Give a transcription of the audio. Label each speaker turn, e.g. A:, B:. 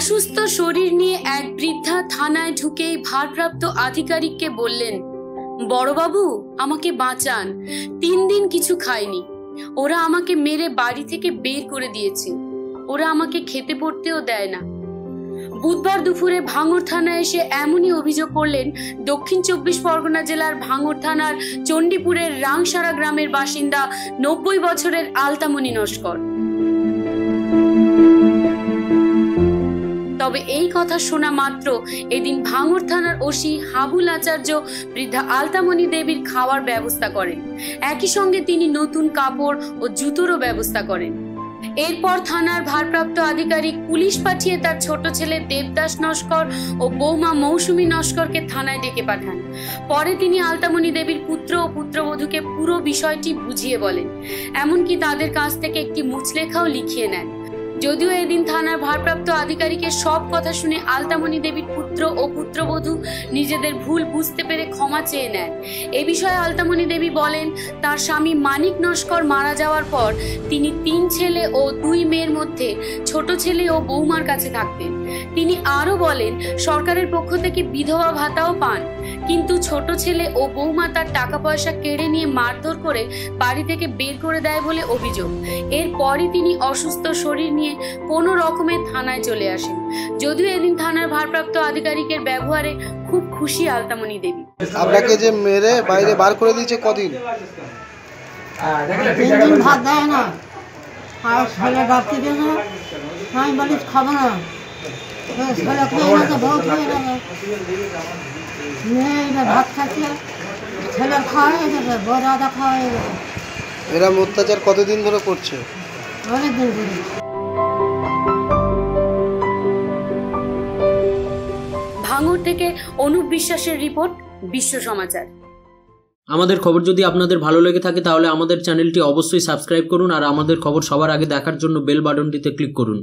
A: অসুস্থ শরীর নিয়ে এক বৃদ্ধা থানায় ঢুকেই ভারপ্রাপ্ত আধিকারিককে বললেন, বড়বাবু, আমাকে বাঁচান। তিন দিন কিছু খাইনি। ওরা আমাকে মেরে বাড়ি থেকে বের করে দিয়েছে। ওরা আমাকে খেতে পড়তেও দেয় না। বুধবার দুপুরে ভাঙড় থানায় এসে এমনই অভিযোগ করলেন দক্ষিণ চব্বিশ পরগনা জেলার ভাঙড় থানার চণ্ডীপুরের রাংসারা গ্রামের বাসিন্দা নব্বই বছরের আলতামণি নস্কর। তবে এই কথা শোনা মাত্র এদিন ভাঙড় থানার ওসি হাবুল আচার্য বৃদ্ধা আলতামণি দেবীর খাওয়ার ব্যবস্থা করেন। একই সঙ্গে তিনি নতুন কাপড় ও জুতোরও ব্যবস্থা করেন। এরপর থানার ভারপ্রাপ্ত আধিকারিক পুলিশ পাঠিয়ে তার ছোট ছেলে দেবদাস নস্কর ও বৌমা মৌসুমী নস্করকে থানায় ডেকে পাঠান। পরে তিনি আলতামণি দেবীর পুত্র ও পুত্রবধূকে পুরো বিষয়টি বুঝিয়ে বলেন। এমনকি তাদের কাছ থেকে একটি মুচলেখাও লিখিয়ে নেন। যদিও এদিন থানার ভারপ্রাপ্ত আধিকারিকের সব কথা শুনে আলতামণি দেবীর পুত্র ও পুত্রবধূ নিজেদের ভুল বুঝতে পেরে ক্ষমা চেয়ে নেন। এ বিষয়ে আলতামণি দেবী বলেন, তার স্বামী মানিক নস্কর মারা যাওয়ার পর তিনি তিন ছেলে ও দুই মেয়ের মধ্যে ছোট ছেলে ও বৌমার কাছে থাকতেন। তিনি আরও বলেন, সরকারের পক্ষ থেকে বিধবা ভাতাও পান। কিন্তু ছোট ছেলে ও বৌমা তার টাকা পয়সা কেড়ে নিয়ে মারধর করে বাড়ি থেকে বের করে দেয় বলে অভিযোগ। এরপরই তিনি অসুস্থ শরীর নিয়ে কোনো রকমে থানায় চলে আসেন। যদিও এদিন থানার ভারপ্রাপ্ত আধিকারিকের ব্যবহারে খুব খুশি আলতামণি দেবী।
B: আপনাকে যে মেরে বাইরে বার করে দিয়েছে কদিন?
C: তিন দিন ভাত দেয় না। আর ছেলে আমি বলি খাব না ছেলে খেয়ে না তো বউ খেয়ে নেবে মেয়ে এবার ভাত খাচ্ছে ছেলে খাওয়া হয়ে যাবে বউ দাদা খাওয়া হয়ে যাবে
B: এরা অত্যাচার কতদিন ধরে করছে?
C: অনেক দিন ধরে।
A: ভাঙড় থেকে অনুপ বিশ্বাসের রিপোর্ট বিশ্ব সমাচার।
D: আমাদের খবর যদি আপনাদের ভালো লেগে থাকে তাহলে আমাদের চ্যানেলটি অবশ্যই সাবস্ক্রাইব করুন আর আমাদের খবর সবার আগে দেখার জন্য বেল বাটনটিতে ক্লিক করুন।